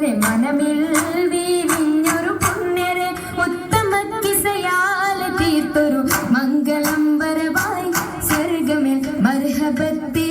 പുണ്യരെ മനമിൽ വീരിഞ്ഞൊരു പുണ്യരെ ഉത്തമ തീർത്തൊരു മംഗളം വരവായി സ്വർഗമിൽ മർഹബത്തി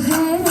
है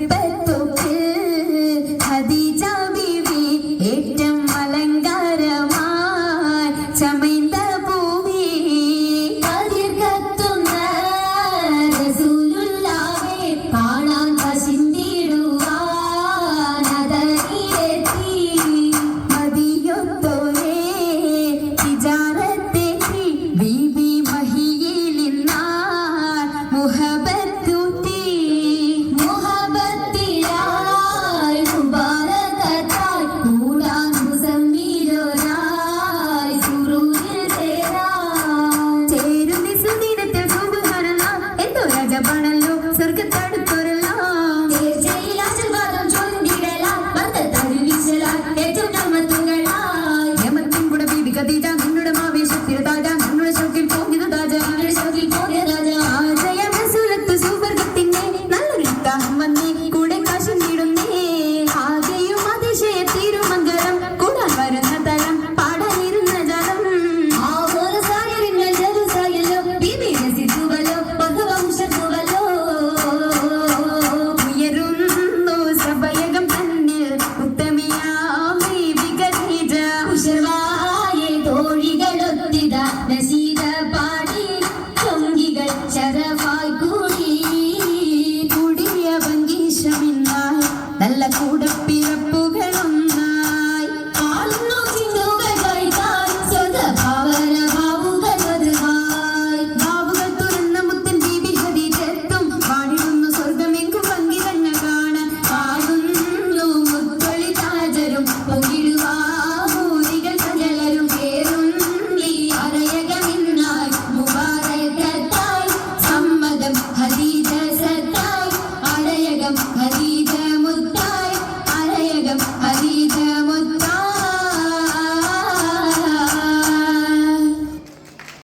திருவன் നല്ല കൂടപ്പിറപ്പുകളൊന്നായി. ഭാവുകൾ തുറന്ന മുത്തൻ ബീബി ഹദീജത്തും പാടിടുന്നു സ്വർഗമെങ്കും പങ്കിരങ്ങ കാണാൻ. പാടുന്നു മുത്തൊളി താജരും. പൊകിടുവാരികൾ സജലരും പേരും അരയകമിന്നായി. മുബാറകത്തായി സമ്മതം ഹദീജ സത്തായി. അരയകം ഹദീജ